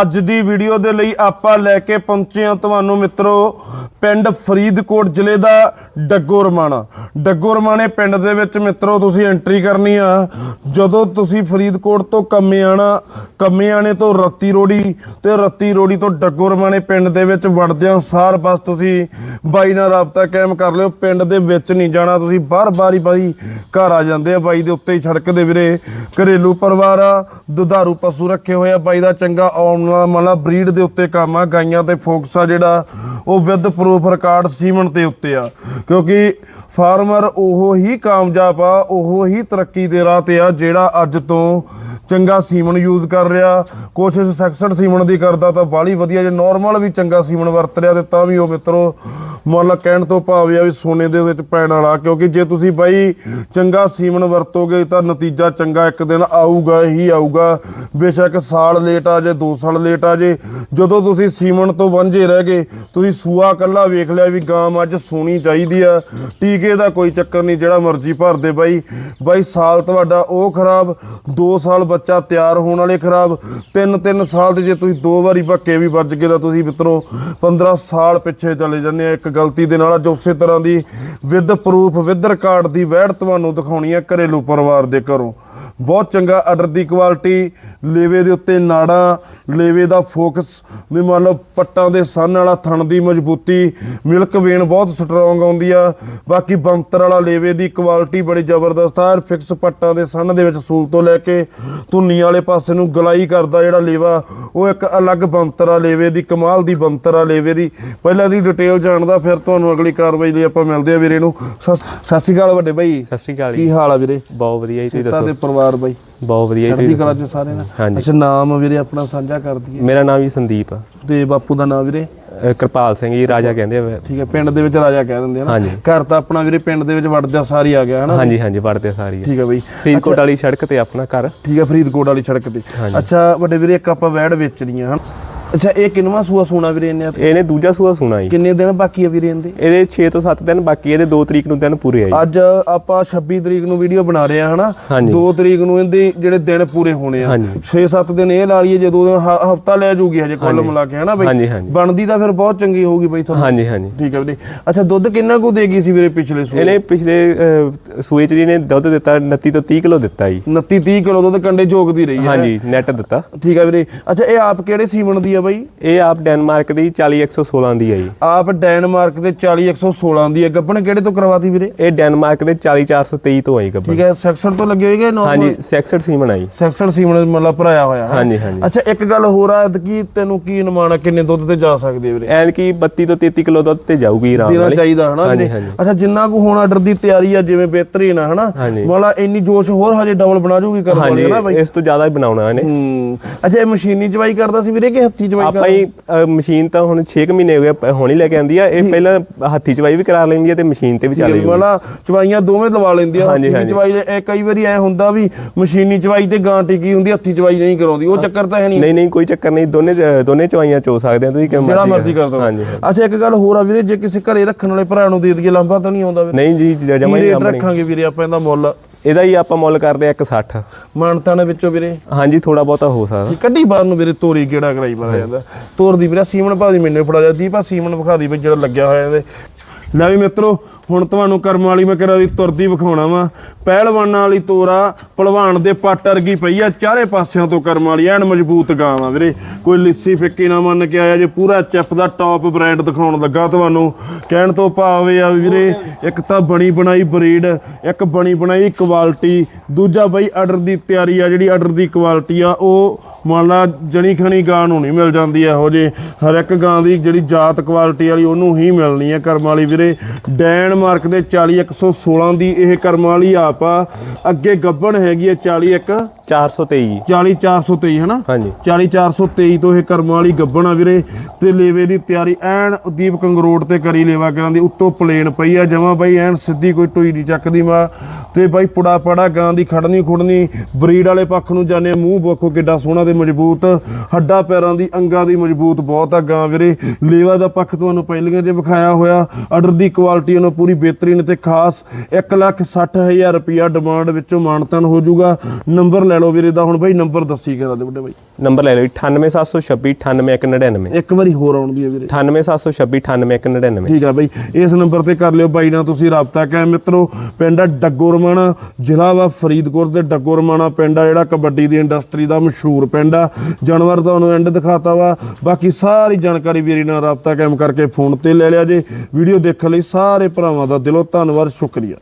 ਅੱਜ ਦੀ ਵੀਡੀਓ ਦੇ ਲਈ ਆਪਾਂ ਲੈ ਕੇ ਪਹੁੰਚੇ ਹਾਂ ਤੁਹਾਨੂੰ ਮਿੱਤਰੋ, ਪਿੰਡ ਫਰੀਦਕੋਟ ਜ਼ਿਲ੍ਹੇ ਦਾ ਡੱਗੋ ਰਮਾਣਾ ਡੱਗੋ ਰਮਾਣੇ ਪਿੰਡ ਦੇ ਵਿੱਚ ਮਿੱਤਰੋ, ਤੁਸੀਂ ਐਂਟਰੀ ਕਰਨੀ ਆ। ਜਦੋਂ ਤੁਸੀਂ ਫਰੀਦਕੋਟ ਤੋਂ ਕੰਮੇ ਆਣਾ ਕੰਮੇ ਆਣੇ ਤੋਂ ਰੱਤੀ ਰੋੜੀ ਤੇ ਰੱਤੀ ਰੋੜੀ ਤੋਂ ਡੱਗੋ ਰਮਾਣੇ ਪਿੰਡ ਦੇ ਵਿੱਚ ਵੜਦਿਆਂ ਸਾਰ ਬਸ ਤੁਸੀਂ ਬਾਈ ਨਾਲ ਰਾਬਤਾ ਕਾਇਮ ਕਰ ਲਿਓ। ਪਿੰਡ ਦੇ ਵਿੱਚ ਨਹੀਂ ਜਾਣਾ, ਤੁਸੀਂ ਬਾਰ-ਬਾਰ ਹੀ ਬਾਈ ਘਰ ਆ ਜਾਂਦੇ ਆ। ਬਾਈ ਦੇ ਉੱਤੇ ਹੀ ਸੜਕ ਦੇ ਵੀਰੇ। ਘਰੇਲੂ ਪਰਿਵਾਰ ਆ, ਦੁਧਾਰੂ ਪਸ਼ੂ ਰੱਖੇ ਹੋਏ ਆ। ਬਾਈ ਦਾ ਚੰਗਾ ਆਉਣ ਵਾਲਾ ਮਤਲਬ ਬਰੀਡ ਦੇ ਉੱਤੇ ਕੰਮ ਆ, ਗਾਈਆਂ ਤੇ ਫੋਕਸ ਆ ਜਿਹੜਾ, ਉਹ ਵਿਦ ਪ੍ਰੂਫ ਰਿਕਾਰਡ ਸੀਮਨ ਦੇ ਉੱਤੇ ਆ। ਕਿਉਂਕਿ ਫਾਰਮਰ ਉਹ ਹੀ ਕਾਮਯਾਬ ਆ, ਉਹ ਹੀ ਤਰੱਕੀ ਦੇ ਰਾਹ ਤੇ ਆ ਜਿਹੜਾ ਅੱਜ ਤੋਂ ਚੰਗਾ ਸੀਮਨ ਯੂਜ਼ ਕਰ ਰਿਹਾ। ਕੋਸ਼ਿਸ਼ ਸੈਕਸਡ ਸੀਮਨ ਦੀ ਕਰਦਾ ਤਾਂ ਬਾਲੀ ਵਧੀਆ, ਜੇ ਨਾਰਮਲ ਵੀ ਚੰਗਾ ਸੀਮਨ ਵਰਤ ਰਿਹਾ ਤੇ ਤਾਂ ਵੀ ਉਹ ਮਿੱਤਰੋ, ਮੰਨ ਕਹਿਣ ਤੋਂ ਭਾਵ ਆ ਵੀ ਸੋਨੇ ਦੇ ਵਿੱਚ ਪੈਣ ਵਾਲਾ, ਕਿਉਂਕਿ ਜੇ ਤੁਸੀਂ ਬਾਈ ਚੰਗਾ ਸੀਮਨ ਵਰਤੋਗੇ ਤਾਂ ਨਤੀਜਾ ਚੰਗਾ ਇੱਕ ਦਿਨ ਆਊਗਾ ਹੀ ਆਊਗਾ। ਬੇਸ਼ੱਕ ਸਾਲ ਲੇਟ ਆ ਜੇ 2 ਸਾਲ ਲੇਟ ਆ ਜੇ, ਜਦੋਂ ਤੁਸੀਂ ਸੀਮਨ ਤੋਂ ਵਾਂਝੇ ਰਹਿ ਗਏ, ਤੁਸੀਂ ਸੂਆ ਕੱਲਾ ਵੇਖ ਲਿਆ ਵੀ ਗਾਂ ਅੱਜ ਸੋਣੀ ਚਾਹੀਦੀ ਆ। ਠੀਕ ਟੀਕੇ ਦਾ ਕੋਈ ਚੱਕਰ ਨਹੀਂ, ਜਿਹੜਾ ਮਰਜ਼ੀ ਭਰ ਦੇ ਬਾਈ। ਬਾਈ, ਸਾਲ ਤੁਹਾਡਾ ਉਹ ਖਰਾਬ 2 ਸਾਲ ਬੱਚਾ ਤਿਆਰ ਹੋਣ ਵਾਲੇ ਖਰਾਬ 3-3 ਸਾਲ ਦੇ ਜੇ ਤੁਸੀਂ ਦੋ ਵਾਰੀ ਭੱਕੇ ਵੀ ਵੱਜ ਗਏ ਤਾਂ ਤੁਸੀਂ ਮਿੱਤਰੋ 15 ਸਾਲ ਪਿੱਛੇ ਚਲੇ ਜਾਂਦੇ ਆ। ਇੱਕ ਗਲਤੀ ਦੇ ਨਾਲ ਅੱਜ ਉਸੇ ਤਰ੍ਹਾਂ ਦੀ ਵਿਦ ਪ੍ਰੂਫ ਵਿਦ ਰਿਕਾਰਡ ਦੀ ਵਹਿੜ ਤੁਹਾਨੂੰ ਦਿਖਾਉਣੀ ਆ ਘਰੇਲੂ ਪਰਿਵਾਰ ਦੇ ਘਰੋਂ। ਬਹੁਤ ਚੰਗਾ ਆਰਡਰ ਦੀ ਕੁਆਲਿਟੀ ਲੇਵੇ ਦੇ ਉੱਤੇ ਨਾੜਾ, ਲੇਵੇ ਦਾ ਫੋਕਸ ਵੀ ਮੰਨ ਲਓ ਪੱਟਾਂ ਦੇ ਸੰਨ ਵਾਲਾ ਥਣ ਦੀ ਮਜ਼ਬੂਤੀ ਮਿਲਕ ਵੇਨ ਬਹੁਤ ਸਟਰੋਂਗ ਆਉਂਦੀ ਆ। ਬਾਕੀ ਬੰਤਰ ਵਾਲਾ ਲੇਵੇ ਦੀ ਕੁਆਲਿਟੀ ਬੜੀ ਜ਼ਬਰਦਸਤ ਆ ਫਿਕਸ ਪੱਟਾਂ ਦੇ ਸੰਨ ਦੇ ਵਿੱਚ ਸੂਲ ਤੋਂ ਲੈ ਕੇ ਧੁੰਨੀ ਵਾਲੇ ਪਾਸੇ ਨੂੰ ਗਲਾਈ ਕਰਦਾ ਜਿਹੜਾ ਲੇਵਾ ਉਹ ਇੱਕ ਅਲੱਗ ਬੰਤਰ ਆ ਲੇਵੇ ਦੀ ਕਮਾਲ ਦੀ ਬੰਤਰ ਆ ਲੇਵੇ ਦੀ। ਪਹਿਲਾਂ ਦੀ ਡਿਟੇਲ ਜਾਣਦਾ ਫਿਰ ਤੁਹਾਨੂੰ ਅਗਲੀ ਕਾਰਵਾਈ ਲਈ ਆਪਾਂ ਮਿਲਦੇ ਆ ਵੀਰੇ ਨੂੰ। ਸਤਿ ਸ਼੍ਰੀ ਅਕਾਲ ਵੱਡੇ ਭਾਈ ਸਤਿ ਸ਼੍ਰੀ ਅਕਾਲ ਕੀ ਹਾਲ ਆ ਵੀਰੇ? ਬਹੁਤ ਵਧੀਆ ਜੀ ਤੁਸੀਂ ਦੱਸੋ? ਦੇ ਪਰਿਵਾਰ ਬਾਈ। ਬਹੁਤ ਵਧੀਆ ਜੀ ਕਲਾ ਚ ਸਾਰੇ ਨਾ। ਅੱਛਾ ਨਾਮ ਵੀਰੇ ਆਪਣਾ ਸਾਂਝਾ ਕਰ ਦਈਏ। ਮੇਰਾ ਨਾਮ ਜੀ ਸੰਦੀਪ ਆ। ਤੇ ਬਾਪੂ ਦਾ ਨਾਮ ਵੀਰੇ? ਅਹ ਕਿਰਪਾਲ ਸਿੰਘ ਜੀ ਰਾਜਾ ਕਹਿੰਦੇ ਆ ਠੀਕ ਹੈ ਪਿੰਡ ਦੇ ਵਿੱਚ ਰਾਜਾ ਕਹਿ ਦਿੰਦੇ ਆ ਹਾਂਜੀ। ਘਰ ਤਾਂ ਆਪਣਾ ਵੀਰੇ ਪਿੰਡ ਦੇ ਵਿੱਚ ਵੜਦਿਆ ਸਾਰੀ ਆ ਗਿਆ ਹਨਾ ਹਾਂਜੀ ਹਾਂਜੀ ਪੜਦੇ ਸਾਰੀ ਆ। ਠੀਕ ਹੈ ਬਈ। ਫਰੀਦਕੋਟ ਵਾਲੀ ਸੜਕ ਤੇ ਆਪਣਾ ਘਰ। ਠੀਕ ਹੈ ਫਰੀਦਕੋਟ ਵਾਲੀ ਸੜਕ ਤੇ। ਅੱਛਾ ਵੱਡੇ ਵੀਰੇ ਇੱਕ ਆਪਾਂ ਵੈੜ ਵੇਚਣੀ ਆ ਹਨ? ਅੱਛਾ ਇਹ ਕਿੰਨਵਾਂ ਸੂਆ ਸੋਨਾ ਵੀਰੇ ਇਹਨੇ? ਇਹਨੇ ਦੂਜਾ ਸੂਆ ਸੁਣਾ ਜੀ। ਕਿੰਨੇ ਦਿਨ ਬਾਕੀ ਆ ਵੀਰੇ ਇਹਦੇ? ਇਹਦੇ 6 ਤੋਂ 7 ਦਿਨ ਬਾਕੀ ਇਹਦੇ 2 ਤਰੀਕ ਨੂੰ ਦਿਨ ਪੂਰੇ ਆ ਜੀ। ਅੱਜ ਆਪਾਂ 26 ਤਰੀਕ ਨੂੰ ਵੀਡੀਓ ਬਣਾ ਰਹੇ ਆ ਹਨਾ? ਹਾਂਜੀ। 2 ਤਰੀਕ ਨੂੰ ਇਹਦੇ ਜਿਹੜੇ ਦਿਨ ਪੂਰੇ ਹੋਣੇ ਆ। ਹਾਂਜੀ। 6-7 ਦਿਨ ਇਹ ਲਾ ਲਈਏ ਜਦੋਂ ਹਫਤਾ ਲੈ ਜੂਗੀ ਹਜੇ ਕੁੱਲ ਮਿਲਾ ਕੇ ਹਨਾ ਬਈ। ਬਣਦੀ ਤਾਂ ਫਿਰ ਬਹੁਤ ਚੰਗੀ ਹੋਊਗੀ ਬਈ ਤੁਹਾਨੂੰ। ਹਾਂਜੀ ਹਾਂਜੀ। ਠੀਕ ਹੈ ਵੀਰੇ। ਅੱਛਾ ਦੁੱਧ ਕਿੰਨਾ ਕੁ ਦੇਗੀ ਸੀ ਵੀਰੇ ਪਿਛਲੇ ਸੂਏ? ਇਹਨੇ ਪਿਛਲੇ ਸੂਏ ਚ ਨੇ ਦੁੱਧ ਦਿੱਤਾ 29 ਤੋਂ 30 ਕਿਲੋ ਦਿੱਤਾ ਜੀ। 29 30 ਕਿਲੋ ਦੁੱਧ ਕੰਡੇ ਝੋਕਦੀ ਰਹੀ ਹੈ। ਹਾਂਜੀ ਨੈਟ ਦਿੱਤਾ। ਠੀਕ ਹੈ ਵੀਰੇ। ਅੱਛਾ ਇਹ ਆਪ ਕਿਹੜੇ ਸੀਮਨ ਦੀ ਆ ਬਾਈ? ਇਹ ਆਪ ਡੈਨਮਾਰਕ ਦੀ 40116 ਦੀ ਆ ਜੀ। ਆਪ ਡੈਨਮਾਰਕ ਦੇ 40116 ਦੀ ਹੈ। ਗੱਬਣ ਕਿਹੜੇ ਤੋਂ ਕਰਵਾਤੀ ਵੀਰੇ? ਇਹ ਡੈਨਮਾਰਕ ਦੇ 40423 ਤੋਂ ਆਈ ਗੱਬਰ ਠੀਕ ਹੈ ਸੈਕਸ਼ਨ ਤੋਂ ਲੱਗੇ ਹੋਏਗੇ ਨੋ ਹਾਂਜੀ ਸੈਕਸਡ ਸੀਮਨ ਆ ਜੀ। ਸੈਕਸ਼ਨ ਸੀਮਨ ਮਤਲਬ ਭਰਾਇਆ ਹੋਇਆ ਹੈ ਹਾਂਜੀ ਹਾਂਜੀ। ਅੱਛਾ ਇੱਕ ਗੱਲ ਹੋਰ ਆ ਕੀ ਤੈਨੂੰ ਕੀ ਅਨੁਮਾਨ ਆ ਕਿੰਨੇ ਦੁੱਧ ਤੇ ਜਾ ਸਕਦੇ ਵੀਰੇ? ਐਨ ਕੀ 32 ਤੋਂ 33 ਕਿਲੋ ਦੁੱਧ ਤੇ ਜਾਊਗੀ ਆਰਾਮ ਨਾਲ। ਚਾਹੀਦਾ ਹਨਾ ਹਾਂਜੀ, ਵੀਰੇ? ਹਾਂਜੀ। ਅੱਛਾ ਜਿੰਨਾ ਕੁ ਹੁਣ ਆਰਡਰ ਦੀ ਤਿਆਰੀ ਆ ਜਿਵੇਂ ਬਿਹਤਰੀਨ ਆ ਹਨਾ। ਮਤਲਬ ਇੰਨੀ ਜੋਸ਼ ਹੋਰ ਹਜੇ ਡਬਲ ਬਣਾ ਜੂਗੀ ਕਰ ਹਾਂਜੀ ਵਾਲੀ ਹਨਾ ਬਾਈ? ਇਸ ਤੋਂ ਜ਼ਿਆਦਾ ਹੀ ਬਣਾਉਣਾ ਇਹਨੇ। ਹੂੰ। ਅੱਛਾ ਇਹ ਮਸ਼ੀਨੀ ਚਵਾਈ ਕਰਦਾ ਸੀ ਵੀਰੇ ਕਿ ਹੱਥੀ ਚਵਾਈ ਆਪਾਂ ਹੀ ਅ, ਮਸ਼ੀਨ ਤਾਂ ਹੁਣ 6 ਮਹੀਨੇ ਹੋ ਗਏ ਪ- ਹੁਣ ਹੀ ਲੈ ਕੇ ਆਂਦੀ ਆ। ਇਹ ਪਹਿਲਾਂ ਹੱਥੀ ਚਵਾਈ ਵੀ ਕਰਾ ਲੈਂਦੀ ਆ ਤੇ ਮਸ਼ੀਨ ਤੇ ਵੀ ਚੱਲ ਜਾਂਦੀ ਆ। ਵਾਲਾ ਚਵਾਈਆਂ ਦੋਵੇਂ ਲਵਾ ਲੈਂਦੀ ਆ ਹਾਂਜੀ, ਹੱਥੀ ਹਾਂਜੀ। ਚਵਾਈ ਇਹ ਕਈ ਵਾਰੀ ਐ ਹੁੰਦਾ ਵੀ ਮਸ਼ੀਨੀ ਚਵਾਈ ਤੇ ਗਾਂ ਟਿਕੀ ਹੁੰਦੀ ਹੱਥੀ ਚਵਾਈ ਨਹੀਂ ਕਰਾਉਂਦੀ। ਉਹ ਚੱਕਰ ਤਾਂ ਹੈ ਨਹੀਂ। ਨਹੀਂ ਨਹੀਂ ਕੋਈ ਚੱਕਰ ਨਹੀਂ। ਦੋਨੇ ਚ- ਦੋਨੇ ਚਵਾਈਆਂ ਚੋ ਸਕਦੇ ਆ ਤੁਸੀਂ ਕਿਵੇਂ ਜਿਹੜਾ ਮਰਜ਼ੀ ਕਰ ਦੋ ਹਾਂਜੀ ਅੱਛਾ ਇੱਕ ਗੱਲ ਹੋਰ ਆ ਵੀਰੇ ਜੇ ਕਿਸੇ ਘਰੇ ਰੱਖਣ ਵਾਲੇ ਭਰਾ ਨੂੰ ਦੇ ਦਈਏ ਲਾਂਭਾ ਤਾਂ ਨਹੀਂ ਆਉਂਦਾ ਵੀਰੇ। ਨਹੀਂ ਜੀ ਜਮਾ ਹੀ ਰੇਟ ਕੰਮ ਨਹੀਂ। ਰੱਖਾਂਗੇ ਵੀਰੇ ਆਪਾਂ ਇਹਦਾ ਮੁੱਲ? ਇਹਦਾ ਹੀ ਆਪਾਂ ਮੁੱਲ ਕਰਦੇ ਆ 160 ਮਾਨਤਾਂ ਵਿੱਚੋਂ ਵੀਰੇ? ਹਾਂਜੀ ਥੋੜਾ ਬਹੁਤਾ ਹੋ ਸਕਦਾ। ਕੱਢੀ ਬਾਹਰ ਨੂੰ ਵੀਰੇ ਤੋਰੀ ਕਿਹੜਾ ਕਰਾਈ ਮਾਰਿਆ ਜਾਂਦਾ। ਤੋਰ ਦੀ ਵੀਰੇ ਸੀਮਨ ਭਾਜੀ ਮੈਨੂੰ ਫੜਾ ਜਾਂਦੀ ਪਾ ਸੀਮਨ ਵਿਖਾ ਦੀ ਵੀ ਜਿਹੜਾ ਲੱਗਿਆ ਹੋਇਆ ਇਹਦੇ। ਲੈ ਵੀ ਮਿੱਤਰੋ, ਹੁਣ ਤੁਹਾਨੂੰ ਕਰਮ ਵਾਲੀ ਮੈਂ ਕਿਹਾ ਦੀ ਤੁਰਦੀ ਵਿਖਾਉਣਾ ਵਾ। ਪਹਿਲਵਾਨਾਂ ਵਾਲੀ ਤੋਰਾ ਪਹਿਲਵਾਨ ਦੇ ਪੱਟ ਅਰਗੀ ਪਈ ਆ, ਚਾਰੇ ਪਾਸਿਆਂ ਤੋਂ ਕਰਮ ਵਾਲੀ, ਐਨ ਮਜ਼ਬੂਤ ਗਾਂ ਵਾ ਵੀਰੇ। ਕੋਈ ਲਿੱਸੀ ਫਿੱਕੀ ਨਾ ਮੰਨ ਕੇ ਆਇਆ ਜੇ ਪੂਰਾ ਚਿਪ ਦਾ ਟੌਪ ਬ੍ਰਾਂਡ ਦਿਖਾਉਣ ਲੱਗਾ ਤੁਹਾਨੂੰ। ਕਹਿਣ ਤੋਂ ਭਾਵ ਇਹ ਆ ਵੀਰੇ, ਇੱਕ ਤਾਂ ਬਣੀ ਬਣਾਈ ਬਰੀਡ ਇੱਕ ਬਣੀ ਬਣਾਈ ਕੁਆਲਿਟੀ ਦੂਜਾ ਬਈ ਆਰਡਰ ਦੀ ਤਿਆਰੀ ਆ, ਜਿਹੜੀ ਆਰਡਰ ਦੀ ਕੁਆਲਿਟੀ ਆ, ਉਹ ਮੰਨ ਲਾ ਜਣੀ ਖਣੀ ਗਾਂ ਨੂੰ ਨਹੀਂ ਮਿਲ ਜਾਂਦੀ ਇਹੋ ਜੇ ਹਰ ਇੱਕ ਗਾਂ ਦੀ ਜਿਹੜੀ ਜਾਤ ਕੁਆਲਿਟੀ ਵਾਲੀ, ਉਹਨੂੰ ਹੀ ਮਿਲਣੀ ਹੈ ਕਰਮ ਵਾਲੀ ਵੀਰੇ। ਡੈਨਮਾਰਕ ਦੇ 40116 ਦੀ ਇਹ ਕਰਮ ਵਾਲੀ ਆਪ ਆ। ਅੱਗੇ ਗੱਬਣ ਹੈਗੀ ਹੈ 41 423 ਜੀ 40423 ਹਨਾ? ਹਾਂਜੀ। 40423 ਤੋਂ ਇਹ ਕਰਮ ਵਾਲੀ ਗੱਬਣ ਆ ਵੀਰੇ। ਤੇ ਲੇਵੇ ਦੀ ਤਿਆਰੀ ਐਨ ਦੀਪ ਕੰਗਰੋੜ ਤੇ ਕਰੀ ਲੇਵਾ ਕਰਾਂ ਦੀ ਉੱਤੋਂ ਪਲੇਨ ਪਈ ਆ। ਜਮਾ ਬਾਈ ਐਨ ਸਿੱਧੀ ਕੋਈ ਟੋਈ ਨਹੀਂ ਚੱਕਦੀ ਮਾ। ਤੇ ਬਾਈ ਪੁੜਾ ਪੜਾ ਗਾਂ ਦੀ ਖੜਨੀ ਖੁੜਨੀ ਬਰੀਡ ਵਾਲੇ ਪੱਖ ਨੂੰ ਜਾਣੇ ਮੂੰਹ ਵੇਖੋ ਕਿੱਡਾ ਸੋਹਣਾ ਤੇ ਮਜ਼ਬੂਤ। ਹੱਡਾ ਪੈਰਾਂ ਦੀ ਅੰਗਾਂ ਦੀ ਮਜ਼ਬੂਤ ਬਹੁਤ ਆ ਗਾਂ ਵੀਰੇ। ਲੇਵਾ ਦਾ ਪੱਖ ਤੁਹਾਨੂੰ ਪਹਿਲੀਆਂ ਜੇ ਵਿਖਾਇਆ ਹੋਇਆ ਆਰਡਰ ਦੀ ਕੁਆਲਿਟੀ ਨੂੰ ਪੂਰੀ ਬਿਹਤਰੀਨ ਤੇ ਖਾਸ 160000 ਰੁਪਿਆ ਡਿਮਾਂਡ ਵਿੱਚੋਂ ਮਾਨਤਨ ਹੋ ਜਾਊਗਾ। ਨੰਬਰ ਲੈ ਲਓ ਵੀਰੇ ਦਾ ਹੁਣ ਬਾਈ ਨੰਬਰ ਦੱਸੀ ਕਰਾ ਦੇ ਵੱਡੇ ਬਾਈ। ਨੰਬਰ ਲੈ ਲਓ ਜੀ 98726 98199 ਇੱਕ ਵਾਰੀ ਹੋਰ ਆਉਣਦੀ ਹੈ ਵੀਰੇ। 98726 98199 ਠੀਕ ਆ ਬਈ ਇਸ ਨੰਬਰ ਤੇ ਕਰ ਲਿਓ ਬਾਈ ਨਾਲ ਤੁਸੀਂ ਰਾਬਤਾ ਕਾਇਮ। ਮਿੱਤਰੋ ਪਿੰਡ ਆ ਡੱਗੋ ਰਮਾਣਾ ਜ਼ਿਲ੍ਹਾ ਵਾ ਫਰੀਦਕੋਟ ਦੇ ਡੱਗੋ ਰਮਾਣਾ ਪਿੰਡ ਆ ਜਿਹੜਾ ਕਬੱਡੀ ਦੀ ਇੰਡਸਟਰੀ ਦਾ ਮਸ਼ਹੂਰ ਪਿੰਡ ਆ। ਜਾਨਵਰ ਤੁਹਾਨੂੰ ਐਂਡ ਦਿਖਾਤਾ ਵਾ। ਬਾਕੀ ਸਾਰੀ ਜਾਣਕਾਰੀ ਵੀਰੇ ਨਾਲ ਰਾਬਤਾ ਕਾਇਮ ਕਰਕੇ ਫੋਨ ਤੇ ਲੈ ਲਿਆ ਜੇ। ਵੀਡੀਓ ਦੇਖਣ ਲਈ ਸਾਰੇ ਭਰਾਵਾਂ ਦਾ ਦਿਲੋਂ ਧੰਨਵਾਦ ਸ਼ੁਕਰੀਆ।